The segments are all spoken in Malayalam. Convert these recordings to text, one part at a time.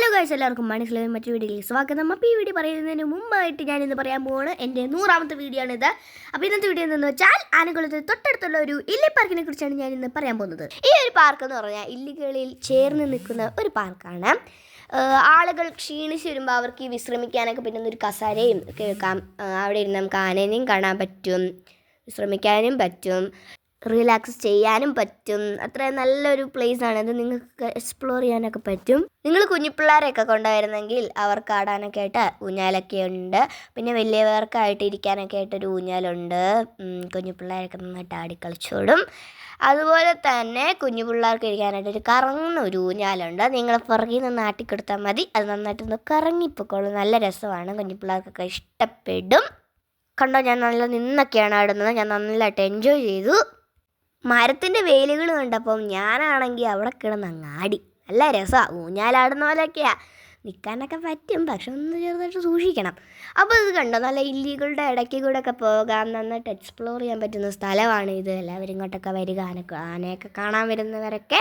ഹലോ ഗൈസ് എല്ലാവർക്കും മനസ്സിലായി മറ്റൊരു വീഡിയോയിലേക്ക് സ്വാഗതം. അപ്പോൾ ഈ വീഡിയോ പറയുന്നതിന് മുമ്പായിട്ട് ഞാൻ ഇന്ന് പറയാൻ പോകുന്നത് എന്റെ നൂറാമത്തെ വീഡിയോ ആണിത്. അപ്പോൾ ഇന്നത്തെ വീഡിയോ എന്ന് വെച്ചാൽ ആനകുളത്തെ തൊട്ടടുത്തുള്ള ഒരു ഇല്ലി പാർക്കിനെ കുറിച്ചാണ് ഞാൻ ഇന്ന് പറയാൻ പോകുന്നത്. ഈ ഒരു പാർക്ക് എന്ന് പറഞ്ഞാൽ ഇല്ലികളിൽ ചേർന്ന് നിൽക്കുന്ന ഒരു പാർക്കാണ്. ആളുകൾ ക്ഷീണിച്ച് വരുമ്പോൾ അവർക്ക് ഈ വിശ്രമിക്കാനൊക്കെ പറ്റുന്ന ഒരു കസാരയും കേൾക്കാം. അവിടെ ഇരുന്ന് നമുക്ക് ആനേനെയും കാണാൻ പറ്റും വിശ്രമിക്കാനും പറ്റും. റിലാക്സ് ചെയ്യാനും പറ്റും. അത്ര നല്ലൊരു പ്ലേസ് ആണ്. ഇത് നിങ്ങൾക്ക് എക്സ്പ്ലോർ ചെയ്യാനൊക്കെ പറ്റും. നിങ്ങൾ കുഞ്ഞിപ്പിള്ളേരെയൊക്കെ കൊണ്ടുവരുന്നെങ്കിൽ അവർക്ക് ആടാനൊക്കെ ആയിട്ട് ഊഞ്ഞാലൊക്കെ ഉണ്ട്. പിന്നെ വലിയവർക്കായിട്ട് ഇരിക്കാനൊക്കെ ആയിട്ടൊരു ഊഞ്ഞാലുണ്ട്. കുഞ്ഞു കുഞ്ഞിപ്പിള്ളേരൊക്കെ നന്നായിട്ട് ആടിക്കളിച്ചോടും അതുപോലെ തന്നെ കുഞ്ഞു പിള്ളേർക്ക് ഇരിക്കാനായിട്ട് ഒരു കറങ്ങുന്ന ഒരു ഊഞ്ഞാലുണ്ട്. നിങ്ങൾ പുറകിൽ നിന്ന് ആട്ടിക്കൊടുത്താൽ മതി. അത് നന്നായിട്ട് ഒന്ന് കറങ്ങിപ്പോക്കോളും. നല്ല രസമാണ്. കുഞ്ഞു പിള്ളേർക്കൊക്കെ ഇഷ്ടപ്പെടും. കണ്ടോ? ഞാൻ നല്ല നിന്നൊക്കെയാണ് ആടുന്നത്. ഞാൻ നല്ലതായിട്ട് എൻജോയ് ചെയ്തു. മരത്തിന്റെ വേലുകൾ കണ്ടപ്പം ഞാനാണെങ്കിൽ അവിടെ കിടന്ന് അങ്ങാടി നല്ല രസമാണ് ഊഞ്ഞാലാടുന്ന പോലെയൊക്കെയാ നിൽക്കാനൊക്കെ പറ്റും പക്ഷെ ഒന്ന് ചെറുതായിട്ട് സൂക്ഷിക്കണം. അപ്പോൾ ഇത് കണ്ടോ? നല്ല ഇല്ലികളുടെ ഇടയ്ക്ക് കൂടെ ഒക്കെ പോകാം നന്നായിട്ട് എക്സ്പ്ലോർ ചെയ്യാൻ പറ്റുന്ന സ്ഥലമാണ് ഇത്. എല്ലാവരും ഇങ്ങോട്ടൊക്കെ വരിക ആനക്ക് ആനയൊക്കെ കാണാൻ വരുന്നവരൊക്കെ.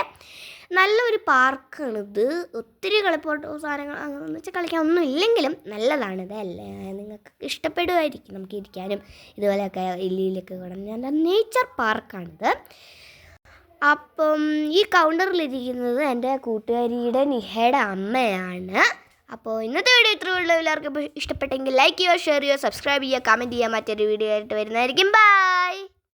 നല്ലൊരു പാർക്കാണിത് ഒത്തിരി കളിപ്പോട്ടോ സാധനങ്ങൾ അങ്ങനെ വെച്ചാൽ കളിക്കാൻ ഒന്നും ഇല്ലെങ്കിലും നല്ലതാണിത് അല്ലേ നിങ്ങൾക്ക് ഇഷ്ടപ്പെടുമായിരിക്കും നമുക്ക് ഇരിക്കാനും. ഇതുപോലെയൊക്കെ ഇല്ലിയിലൊക്കെ കൂടെ. ഞാൻ നേച്ചർ പാർക്കാണിത് അപ്പം ഈ കൗണ്ടറിലിരിക്കുന്നത് എന്റെ കൂട്ടുകാരിയുടെ നിഹയുടെ അമ്മയാണ്. അപ്പോൾ ഇന്നത്തെ വീഡിയോ ഇത്രയുള്ള എല്ലാവർക്കും ഇഷ്ടപ്പെട്ടെങ്കിൽ ലൈക്ക് ചെയ്യുക ഷെയർ ചെയ്യുക സബ്സ്ക്രൈബ് ചെയ്യുക കമന്റ് ചെയ്യുക. മറ്റൊരു വീഡിയോ ആയിട്ട് വരുന്നതായിരിക്കും. ബൈ